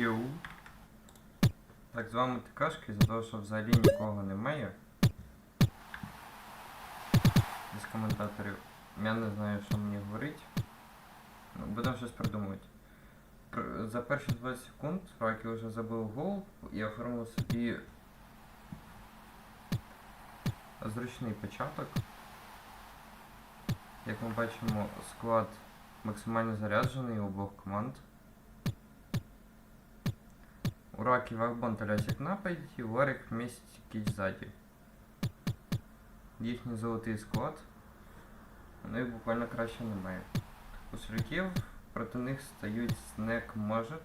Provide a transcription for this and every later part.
Іу. Так, з вами ТКшки, за того, що взагалі нікого немає. З коментаторів. Я не знаю, що мені говорить. Ну, будемо щось придумувати. За перші 20 секунд Ракі вже забив гол і оформив собі зручний початок. Як ми бачимо, склад максимально заряджений у обох команд. У Раки Вахбон та Лясик нападі, у Ларик вместе кіч ззаді. Їхній золотий склад. У них буквально краще немає. У Сульків проти них стають Снек Может.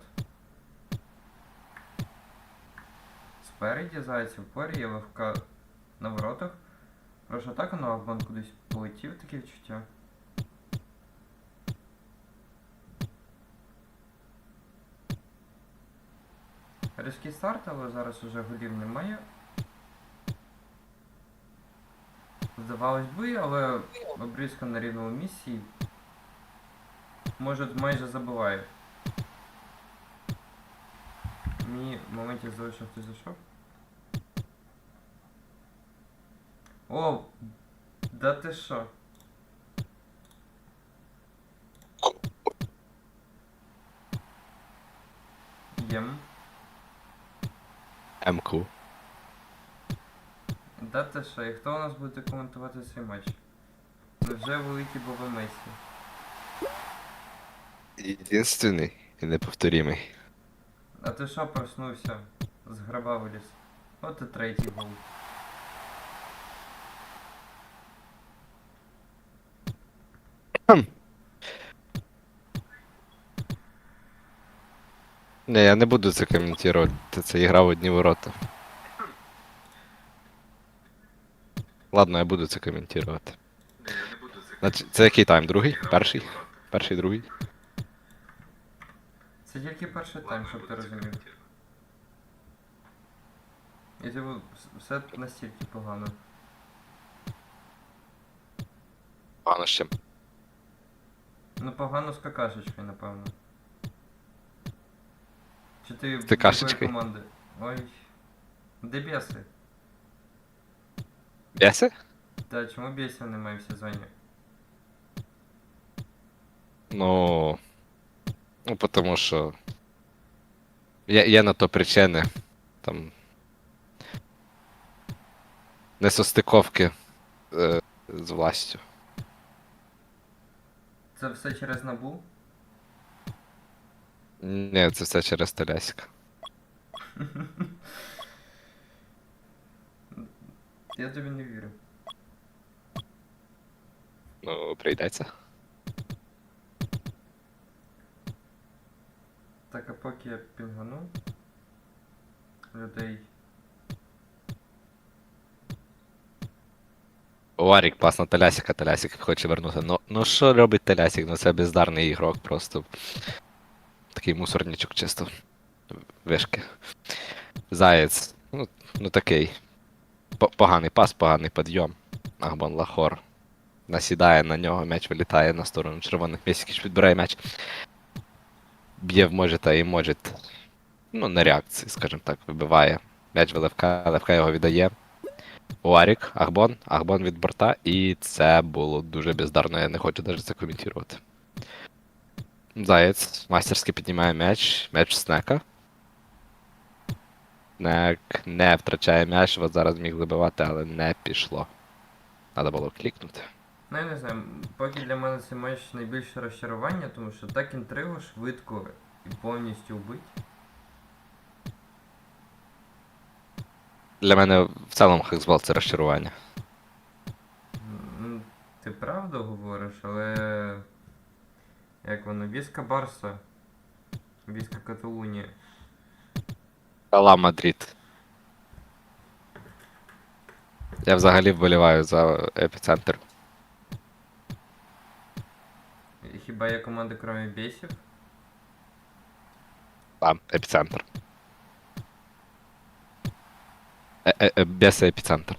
Спереді Зайцев порі є ВФК на воротах. Прошу атака, но Вахбон кудись полетів, таке відчуття. Різкий старт, але зараз уже голів немає. Здавалось би, але обрізка на рівному місці. Може майже забиває. Мені в моменті здалося, що хтось зайшов. О! Да ти що? Єм. МК. Да ти що, і хто у нас буде коментувати цей матч? Невже великий Боба Месі? Єдинственний і неповторимий. А ти що проснувся? З гроба виліз. От і третій гол. Не, я не буду це коментувати. Це ігра в одні ворота. Ладно, я буду це коментувати. Значить, це який тайм? Другий? Перший? Перший, другий? Це тільки перший тайм, щоб ти розумів. І типу, вс- все настільки погано. Погано з чим. Ну погано з какашечкою, напевно. Чи ти З какашечкою? команди? Ой. Де бєси? Бєси? Та чому бєсів немає в сезоні? Ну. Ну, потому що. Є, є на то причини. Там. Несостиковки е, з властю. Це все через набу? Ні, це все через Телясіка. Я тобі не вірю. Ну, прийдеться. Так, а поки я пінгану людей. Варік пас на Телясіка, Телясік хоче вернути. Ну, ну що робить Телясік? Ну це бездарний ігрок просто. Такий мусорничок чисто. Вишки. Заєць. Ну, ну такий. По- Поганий пас, поганий підйом. Ахбон Лахор. Насідає на нього, м'яч вилітає на сторону червоних місяців, підбирає м'яч. Б'є в Можета і Может. Ну, на реакції, скажімо так, вибиває. М'яч в Левка, Левка його віддає. Уарік, Ахбон, Ахбон від борта, і це було дуже бездарно, я не хочу навіть це коментувати. Заєць мастерськи піднімає м'яч, м'яч снека. Снек не втрачає м'яч, от зараз міг забивати, але не пішло. Треба було клікнути. Ну я не знаю, поки для мене цей матч найбільше розчарування, тому що так інтригу швидко і повністю вбить. Для мене в цілому хексбол це розчарування. Ти правду говориш, але. Як воно? Віска Барса. Віска Каталунія. Ала Мадрид. Я взагалі вболіваю за епіцентр. Хіба є команда кроме бєсів? Там, епіцентр. Е, е, е, без епіцентр.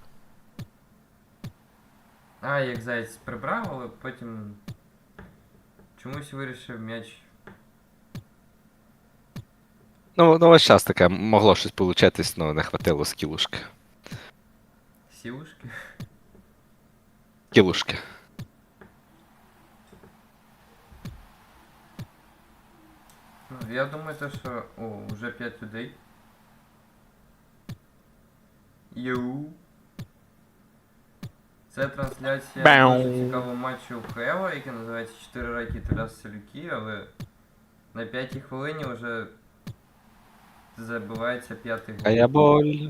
А, як Заяць прибрав, але потім чомусь вирішив м'яч Ну, ну ось час таке, могло щось получитись, але не хватило скілушки. Сілушки. Кілушки. Ну, я думаю, то, що. О, вже 5 людей. Йоу. Це трансляція Бау. дуже цікавого матчу УХЛ, який називається 4 раки Толяс Селюки, але на 5 хвилині вже забивається п'ятий гол. Какая боль.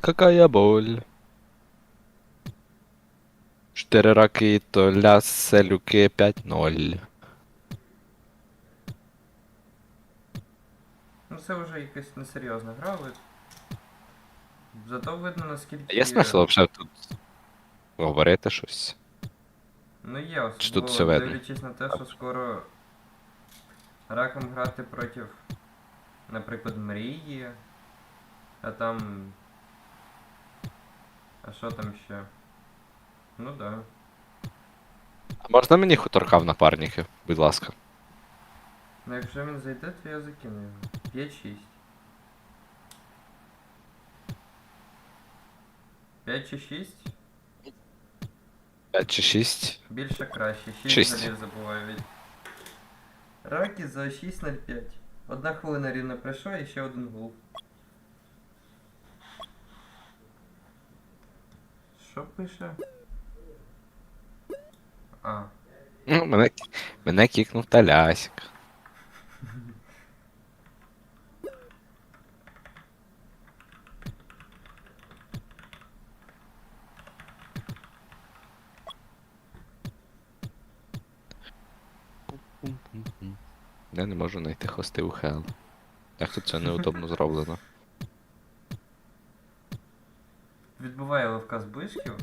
Какая боль. Чотири раки, то ля селюки 5-0. Ну це вже якась несерйозна гра, але зато видно наскільки. Є смисл взагалі тут говорити щось? Ну є, Чи тут особливо все видно? дивлячись на те, що скоро раком грати проти, наприклад, мрії, а там. А що там ще? Ну да. А можна мені хуторка в напарники, будь ласка. Ну якщо він зайде, то я закину його. 5-6. 5 чи 6? 5 чи 6. Більше краще. 6 Шість. голів забуваю від. Раки за 6.05. Одна хвилина рівно пройшла і ще один гол. Що пише? А, Ну, мене, мене кікнув Талясик. Я не можу знайти хости у Хел. Як тут це неудобно зроблено? відбиває левка з ближків.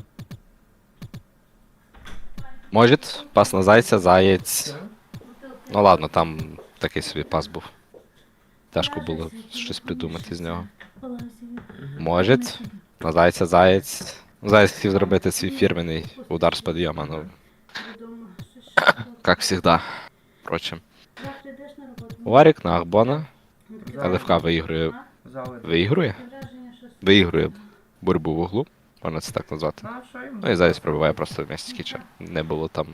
Може, пас на зайця, заєць. Ну ладно, там такий собі пас був. Тяжко було щось придумати з нього. Може, на зайця заєць. Ну, Заєць хотів зробити свій фірменний удар з підйома, ну, як завжди. Впрочем. Варік на Ахбона. ЛФК виігрує. Виігрує? Виігрує боротьбу в углу, можна це так назвати. Ну? Ну і Заєць пробиває просто в місці кіча. Не було там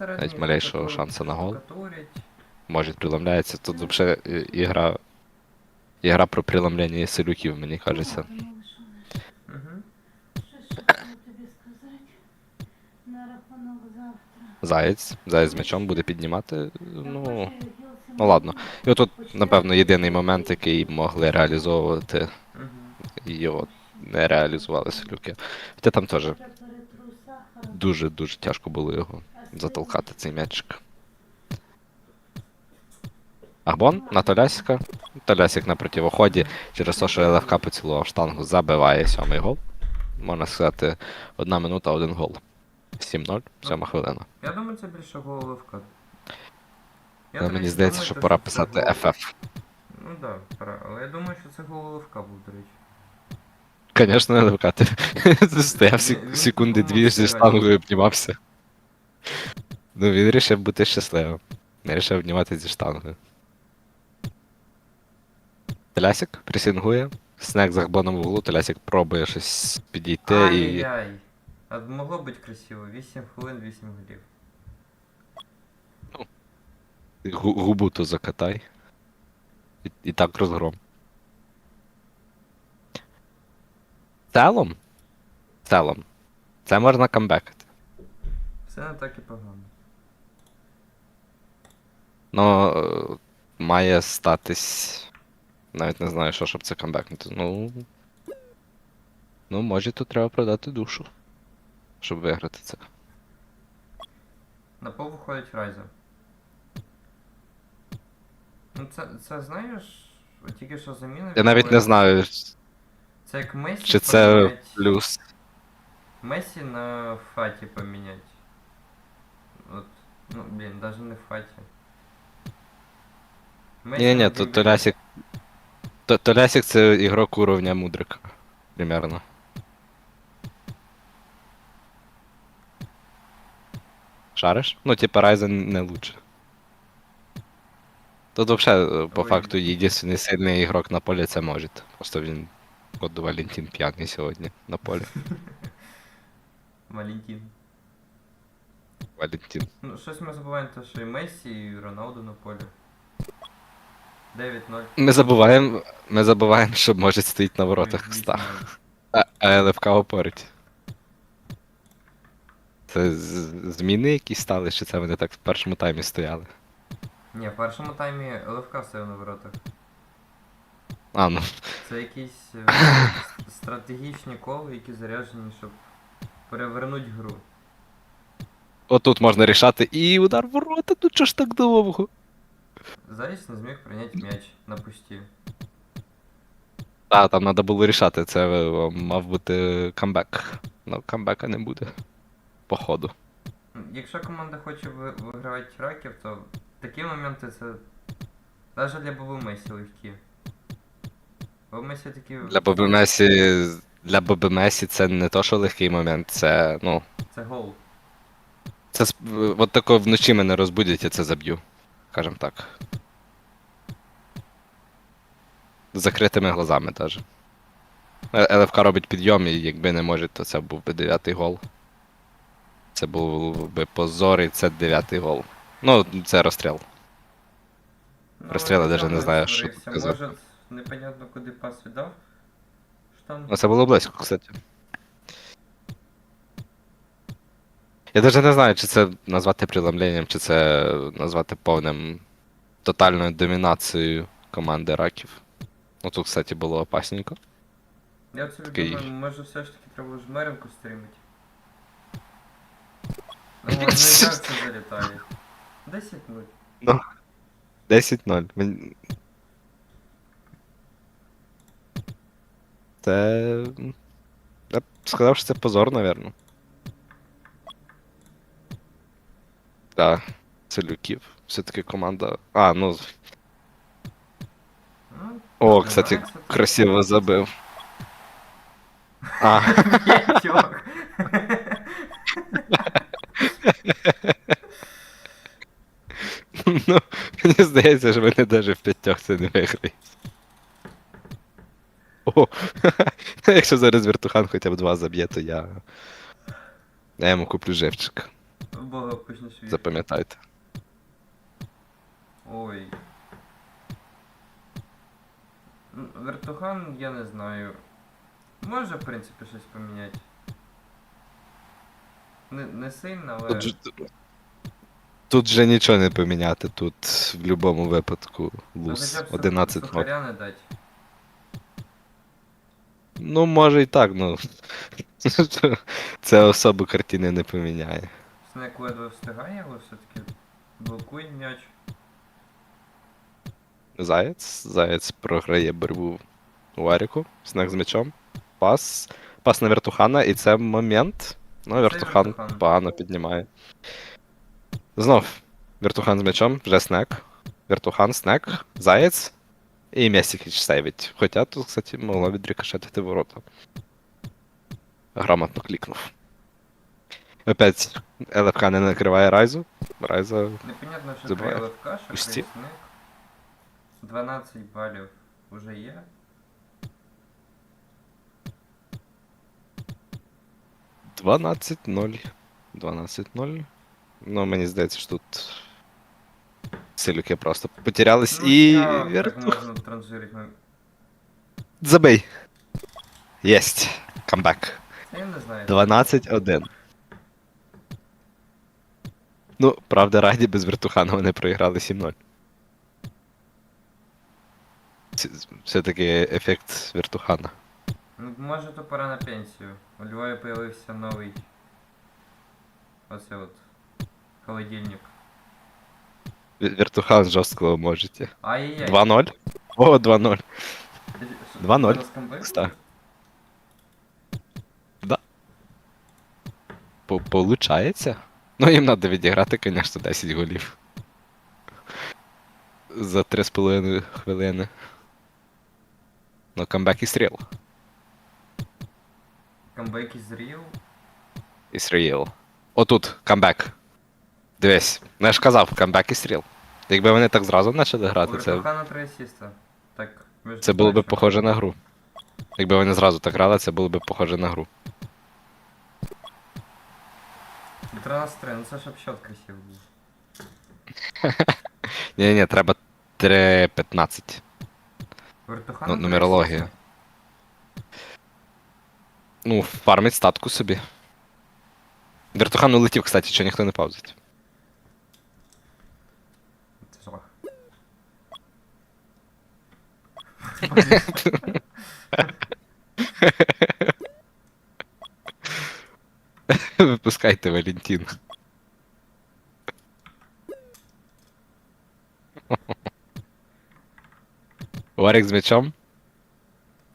навіть малейшого шансу на гол. може приламляється. Тут взагалі ігра. Ігра про преломлення селюків, мені кажеться. Заєць. Заєць з м'ячом буде піднімати. Ну. Ну ладно. І отут, напевно, єдиний момент, який могли реалізовувати, і його не реалізували селюки. Хоча там теж дуже-дуже тяжко було його затолкати цей м'ячик. Ахбон на Толясіка. Толясік на противоході через те, що ЛФК поцілував штангу, забиває сьомий гол. Можна сказати, одна минута, один гол. 7-0, сьома хвилина. Я думаю, це більше гол левка. Я, Але до мені речі, здається, думаю, що пора це писати гол- FF. Ну так, да, пора. Але я думаю, що це гол левка був, до речі. Звісно, не ЛФК. Ти стояв сек- секунди дві зі що штангою обнімався. Ну, він вирішив бути щасливим. Не вирішив обнімати зі штангою. Телясик пресінгує. Снег з Ахбоном в углу, Телясик пробує щось підійти і. Ай-яй. А могло бути красиво. 8 хвилин, 8 голів. Гу- губу ту закатай. І, і так розгром. Целом? Целом. Це можна камбекати. Все не так і погано. Ну, має статись. Навіть не знаю, що, щоб це камбекнути. Ну. Ну, може тут треба продати душу. Щоб виграти це. На пол виходить Райза. Ну це, це знаєш, тільки що заміна. Я навіть не знаю, Це як Месі чи це помінять- плюс. Месі на Фаті помінять. От, ну блін, даже не в Фаті. Месі Ні, ні, на то Дембеле. Толясик. То- Толясик це ігрок уровня Мудрика. Примерно. Шариш? Ну, типа Райзен не лучше. Тут взагалі, по Ой. факту, єдиний сильний ігрок на полі це може. Просто він. От Валентин п'яний сьогодні на полі. Валентин. Валентин. Ну, щось ми забуваємо, те, що і Мессі, і Роналду на полі. 9-0. Ми забуваємо, ми забуваємо, що може стоїть на воротах ста. А, а ЛФК опорить. Це з- зміни якісь стали, чи це вони так в першому таймі стояли? Ні, в першому таймі ЛФК стояв на воротах. А, ну. Це якісь е, с- стратегічні коли, які заряджені, щоб перевернути гру. Отут можна рішати і удар в ворота, ну чого ж так довго? Заєць не зміг прийняти м'яч на пусті. Так, там треба було рішати, це е, мав бути камбек. Ну, камбека не буде. Походу. Якщо команда хоче ви- вигравати раків, то такі моменти це навіть для Боби Месі легкі. Боби Месі такі. Для Боби Месі. Для Боби Месі це не то, що легкий момент, це, ну. Це гол. Це сп- от тако вночі мене розбудять, я це заб'ю. Скажем так. З закритими глазами теж. Е, ЛФК робить підйом, і якби не може, то це був би дев'ятий гол. Це був би позор, і це дев'ятий гол. Ну, це розстріл. Ну, Розстріли от даже не знаю, що тут казати. Може, непонятно куди пас віддав. Штан. Ну, це було близько, кстати. Я навіть не знаю, чи це назвати преломленням, чи це назвати повним тотальною домінацією команди раків. Ну тут, кстати, було опасненько. Я от собі такий- думаю, може все ж таки треба жмеренку стрімити. Ну, вони як це залітає. 10-0. 10-0. Це. Я б сказав, що це позор, напевно. Так, це люків. Все-таки команда. А, ну. Ну, О, кстати, красиво забив. А, ну, мені здається, що вони навіть в п'ятьох це не виграють. О, якщо зараз вертухан хоча б два заб'є, то я. Я йому куплю живчик. Бога почнеш вірити. Запам'ятайте. Ой. Вертухан, я не знаю. Може, в принципі, щось поміняти. Не, не сильно, але. Тут, тут же нічого не поміняти, тут в будь-якому випадку луз хоча б Сух- 11 0 Сухаря не дать. Ну, може і так, ну. Це особу картини не поміняє. Снек ледве встигає, але все-таки блокує м'яч. Заєць. Заєць програє борьбу у Аріку. Снег з м'ячом. Пас. Пас на вертухана, і це момент. Ну, Вертухан. погано піднімає. Знов. Вертухан з м'ячом, вже снек. Вертухан, снек, заєць. І Мєсікіч сейвить. Хоча тут, кстати, могло відрикошетити ворота. Грамотно клікнув. Опять ЛФК не накриває Райзу. Райза Непонятно, що Забиває. при ЛФК, що Пусті. Снек. 12 балів вже є. — 12-0. 12-0. Ну, мені здається, що тут. Силюки просто потерялись і. Ну, ми- Забий. Єсть. Камбек. Я не знаю. 12-1. Ну, правда, раді без вертухана вони проіграли 7-0. Все-таки ефект вертухана. Ну, може то пора на пенсію. У Львові появився новий. Оце от. Холодильник. Ве- Вертухан жорсткого можете. Ай-яй-яй. 2-0. О, 2-0. Ти- що, 2:0. ти на скамбеку? Кста. По- Получається? Ну, їм треба відіграти, звісно, 10 голів. За 3,5 хвилини. Ну, камбек і стріл. Камбек із Ріл. І стріл. Отут, камбек. Дивись. Ну я ж казав, камбек і стріл. Якби вони так зразу почали грати, це, Вертухана три асіста. Так, між це було б похоже на гру. Якби вони зразу так грали, це було б похоже на гру. 13-3, ну це ж обсчет красивий був. Ні, ні, треба 3.15. Вертухан Ну, нумерологія. Ну, фармить статку собі. Вертухан улетів, кстати, що ніхто не паузить. Це жах. Випускайте Валентин. Варік з м'ячом.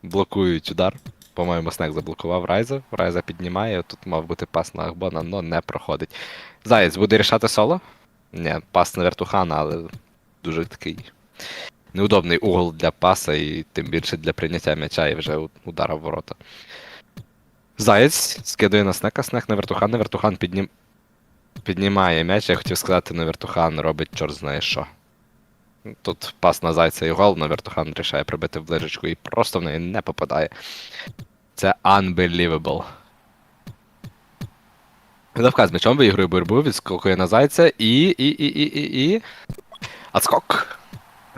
Блокують удар. По-моєму, Снег заблокував Райза. Райза піднімає, тут мав бути пас на Ахбона, но не проходить. Заєць буде рішати соло? Ні, пас на вертухана, але дуже такий неудобний угол для паса і тим більше для прийняття м'яча і вже удара в ворота. Заєць скидує на снека, снек на вертухан, на вертухан піднім... піднімає м'яч. Я хотів сказати, на вертухан робить чорт знає що. Тут пас на зайця і гол, на вертухан рішає прибити в ближечку і просто в неї не попадає. Це unbelievable. Левка з м'ячом виігрує боротьбу, відскокує на зайця і. і. і. і. і. і. Отскок.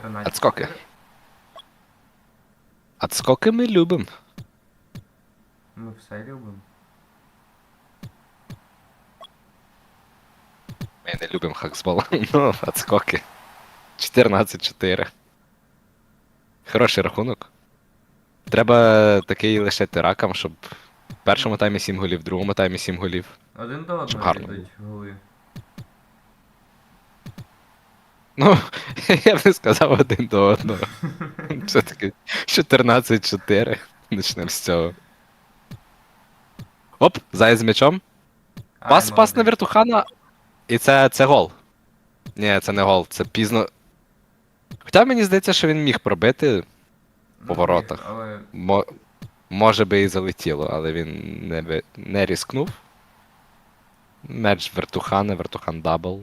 13. Отскоки. Отскоки ми любимо. Ми все любимо. Ми не любимо хаксбол. Ну, отскоки. 14-4. Хороший рахунок. Треба такий лишити ракам, щоб в першому таймі 7 голів, в другому таймі 7 голів. Один до одного гарно йдуть голи. Ну, я б не сказав один до одного. Все-таки 14-4. Почнемо з цього. Оп, заяць з м'ячом. Пас, пас на вертухана. І це, це гол. Ні, це не гол, це пізно. Хоча мені здається, що він міг пробити. Ну, по воротах. Але Мо... Може би і залетіло, але він не, не різкнув. Меч вертухана, вертухан дабл.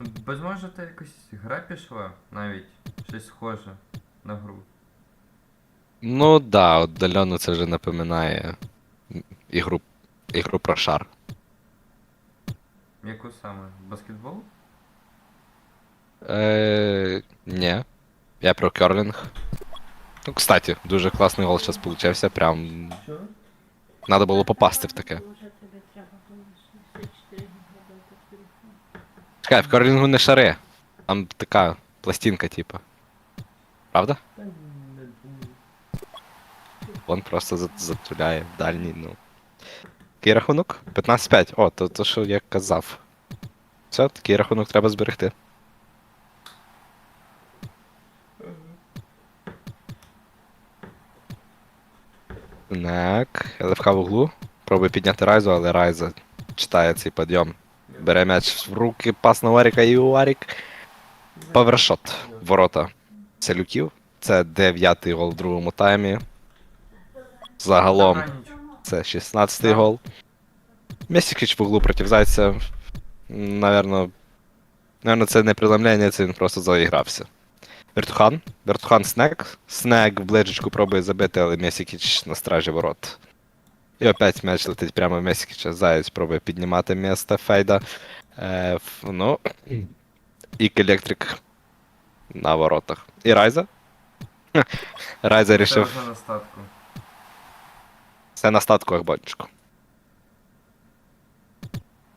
Без може то якась гра пішла навіть. Щось схоже на гру. Ну да, отдалено це вже напоминає ігру, ігру про шар. Яку саме? Баскетбол? Е, ні. Я про керлінг. Ну, кстати, дуже класний гол зараз получився. Прям Що? надо було попасти в таке. Вже тобі треба було 64 градати телефон. Чекай, в керлінгу не шари. Там така пластинка, типа. Правда? Вон просто за- затуляє дальній, ну. Який рахунок? 15-5. О, то, то що я казав. Все, такий рахунок треба зберегти. Так, ЛФК в углу. Пробує підняти Райзу, але Райза читає цей підйом. Бере м'яч в руки, пас на Варіка і Варік. Павершот. Ворота Селюків. Це дев'ятий гол в другому таймі. Загалом це 16-й гол. Месікіч в углу проти Зайця. Наверно. Наверно, це не преломлення, це він просто заігрався. Вертухан. Вертухан снек. Снек в ближечку пробує забити, але Месікіч на стражі ворот. І опять м'яч летить прямо в Месікіча. Заєць пробує піднімати місце Фейда. Е, ну. І Електрик на воротах. І Райза. Райза Це рішив. вже на статку. Це на статку Ахбончику.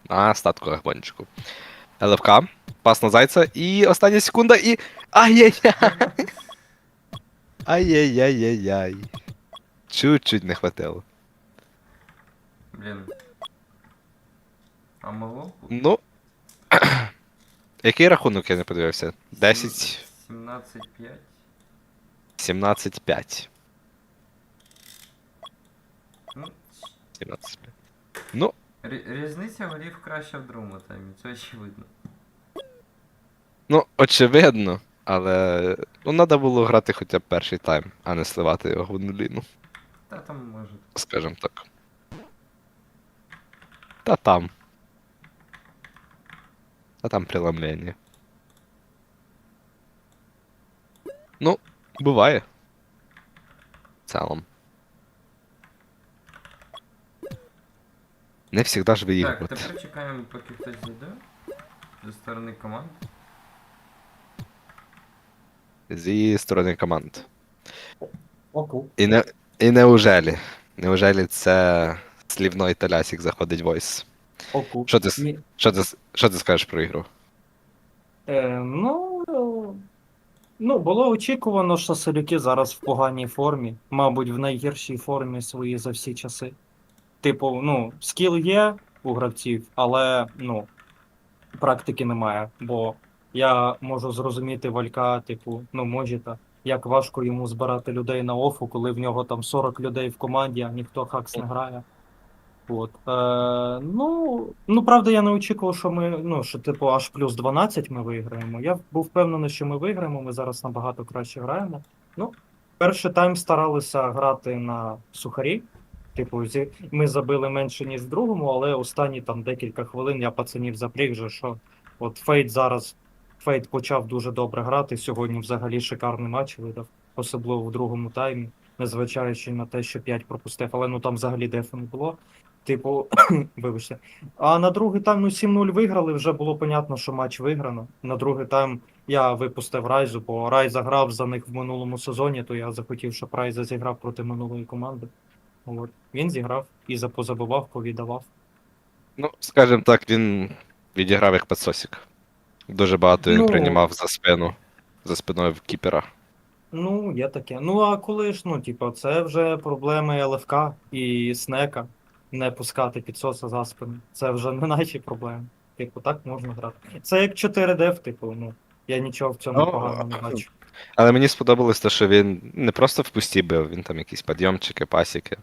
На статку Ахбончику. ЛФК. Пас на зайця. І остання секунда і. Ай-яй-яй! Ай-яй-яй-яй-яй. Чуть-чуть не хватило. Блін. А бути? Ну. Який рахунок я не подивився? 10, 17-5. 17, 5. Ну, 17, 5. Ну, рі- різниця голів краще в другому таймі, це очевидно. ну, очевидно. Але. Ну, треба було грати хоча б перший тайм, а не сливати його в нуліну. Та там може. скажем так. Та там. А там преломлення. Ну, буває. В цілому. Не завжди ж Так, виігрувати. тепер чекаємо, поки хтось зайде. Зі сторони команд. Зі сторони команд. Оку. І не. І неужелі? Неужелі це слівной Талясік заходить войс? Оку. Що ти, що ти, що ти скажеш про ігру? Е, ну, е, ну, було очікувано, що селюки зараз в поганій формі, мабуть, в найгіршій формі свої за всі часи. Типу, ну, скіл є у гравців, але ну, практики немає. Бо я можу зрозуміти валька, типу, ну, Моджіта, як важко йому збирати людей на офу, коли в нього там 40 людей в команді, а ніхто хакс не грає. От. Е, ну, ну, правда, я не очікував, що ми, ну, що типу аж плюс 12 ми виграємо. Я був впевнений, що ми виграємо, ми зараз набагато краще граємо. Ну, перший тайм старалися грати на сухарі. Типу, зі... ми забили менше, ніж в другому, але останні там декілька хвилин я пацанів запріг, же, що от Фейт зараз Фейт почав дуже добре грати. Сьогодні взагалі шикарний матч видав, особливо в другому таймі, незважаючи на те, що 5 пропустив, але ну там взагалі дефу не було. Типу, вибачте. А на другий тайм ну 7-0 виграли, вже було понятно, що матч виграно. На другий тайм я випустив Райзу, бо Райза грав за них в минулому сезоні, то я захотів, щоб Райза зіграв проти минулої команди. От. Він зіграв і запозабивав, повіддавав. Ну, скажімо так, він відіграв як підсосік. Дуже багато він Ну. приймав за спину. За спиною в кіпера. Ну, є таке. Ну, а коли ж, ну, типу, це вже проблеми ЛФК і Снека не пускати підсоса за спину. Це вже не наші проблеми. Типу, так можна грати. Це як 4D, типу, ну. Я нічого в цьому Ну, поганого не бачу. Але мені сподобалось те, що він не просто в пусті бив, він там якісь підйомчики, пасіки.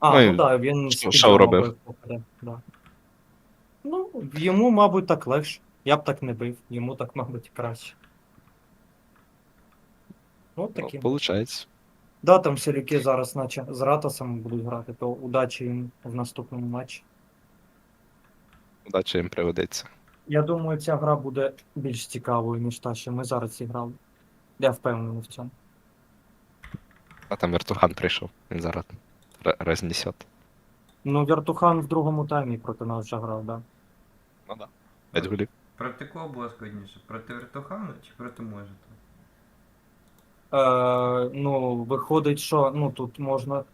А, Ну, ну так, він що- з робив? бив Да. Ну, йому, мабуть, так легше. Я б так не бив, йому так, мабуть, краще. Ну, Ну, такі. получається. Да, там селюки зараз, наче з Ратосом будуть грати, то удачі їм в наступному матчі. Удачі їм пригодиться. Я думаю, ця гра буде більш цікавою, ніж та, що ми зараз зіграли. Я впевнений в цьому. А там вертухан прийшов. Він зараз р- рознесет. Ну, Вертухан в другому таймі проти нас вже грав, да. Ну да. П'ять голів. Проти кого було складніше? Проти Вертухана чи проти Можета? Е, ну, виходить, що ну тут можна.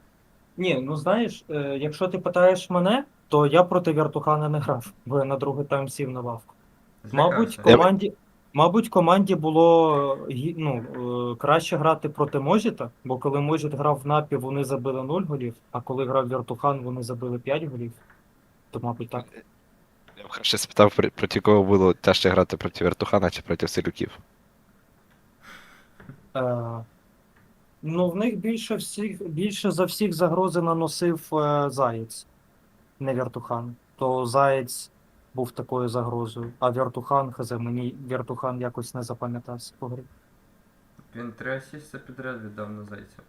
Ні, ну знаєш, е, якщо ти питаєш мене, то я проти Вертухана не грав, бо я на другий тайм сів на лавку. Мабуть, Злякався? команді, мабуть, команді було гі- ну, е, краще грати проти Можіта, бо коли Можіт грав в напі, вони забили 0 голів, а коли грав Вертухан, вони забили 5 голів. То, мабуть, так. Я б краще спитав, про- проти кого було тяжче грати проти вертухана чи проти селюків. Е, ну, в них більше всіх, більше за всіх загрози наносив е, Заєць, не Вертухан. То Заєць був такою загрозою, а Вертухан, хз, мені Вертухан якось не запам'ятався по грі. Він три асісти підряд віддав на зайця.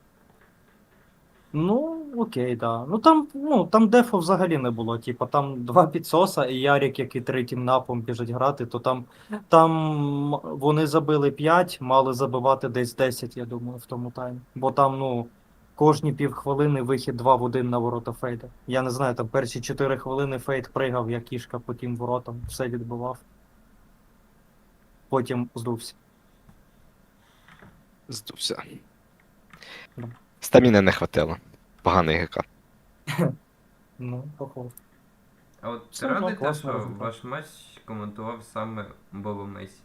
Ну, окей, да. Ну там, ну, там дефу взагалі не було. Типа там два підсоса і Ярік, який третім напом біжить грати, то там, там вони забили 5, мали забивати десь 10, я думаю, в тому таймі. Бо там, ну, кожні півхвилини вихід 2 в 1 на ворота Фейда. Я не знаю, там перші 4 хвилини Фейд пригав, як кішка по тим воротам, все відбивав. Потім здувся. Здувся. Стаміни не хватило. Поганий ГК. Ну, похоже. А от Все ти одно радий те, класний що результат. ваш матч коментував саме Боба Месі?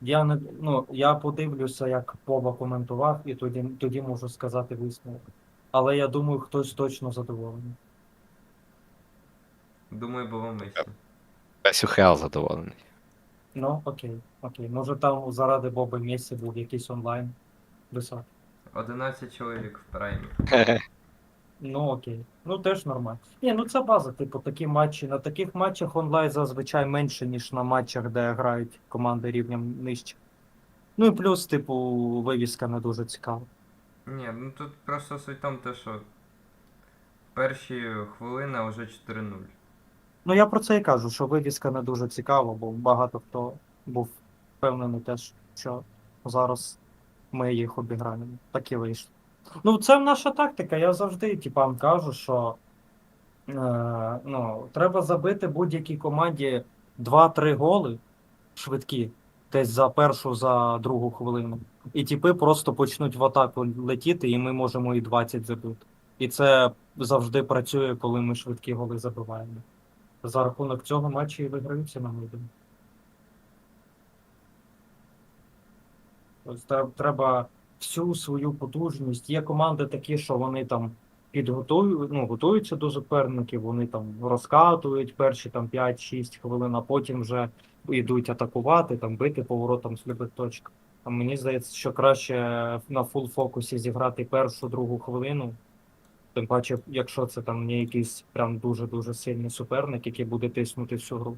Я не ну я подивлюся, як Боба коментував, і тоді, тоді можу сказати висновок. Але я думаю, хтось точно задоволений. Думаю, Боба Месі. Весь УХЛ задоволений. Ну, окей, окей. Може там заради Боби Месі був якийсь онлайн висок. 11 чоловік в праймі. Ну окей. Ну теж нормально. Ні, ну це база, типу, такі матчі. На таких матчах онлайн зазвичай менше, ніж на матчах, де грають команди рівнем нижче. Ну і плюс, типу, вивіска не дуже цікава. Ні, ну тут просто суть тому, те, що перші хвилини а вже 4-0. Ну я про це і кажу, що вивіска не дуже цікава, бо багато хто був впевнений теж, що зараз ми їх обіграємо. Так і вийшло. Ну, це наша тактика. Я завжди типам кажу, що е, ну, треба забити будь-якій команді 2-3 голи швидкі, десь за першу, за другу хвилину. І типи просто почнуть в атаку летіти, і ми можемо і 20 забити. І це завжди працює, коли ми швидкі голи забиваємо. За рахунок цього матчі і виграються на думку. Ось тре- треба всю свою потужність. Є команди такі, що вони там підготують, ну, готуються до суперників, вони там розкатують перші там 5-6 хвилин, а потім вже йдуть атакувати, там бити поворотом з любих точок. А мені здається, що краще на фул фокусі зіграти першу другу хвилину. Тим паче, якщо це там не якийсь прям дуже-дуже сильний суперник, який буде тиснути всю гру,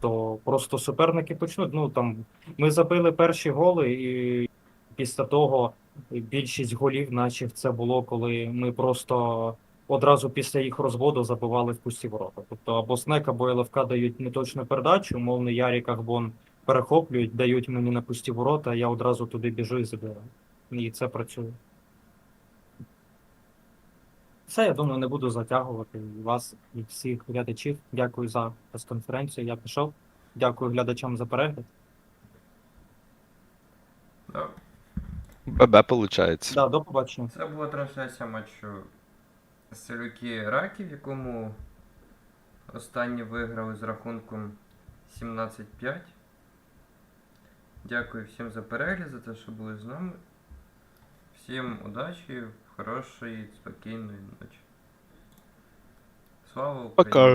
то просто суперники почнуть. Ну там ми забили перші голи, і після того більшість голів наших це було, коли ми просто одразу після їх розводу забивали в пусті ворота. Тобто або снек, або ЛФК дають неточну передачу, умовний Ярік Ахбон перехоплюють, дають мені на пусті ворота, я одразу туди біжу і забираю. І це працює. Все, я думаю, не буду затягувати вас і всіх глядачів. Дякую за прес-конференцію. Я пішов. Дякую глядачам за перегляд. Да. ББ получається. Да, до побачення. Це була трансляція матчу Селюки Раків, в якому останні виграли з рахунком 17-5. Дякую всім за перегляд, за те, що були з нами. Всім удачі, хорошої, спокійної ночі. Слава! Пока.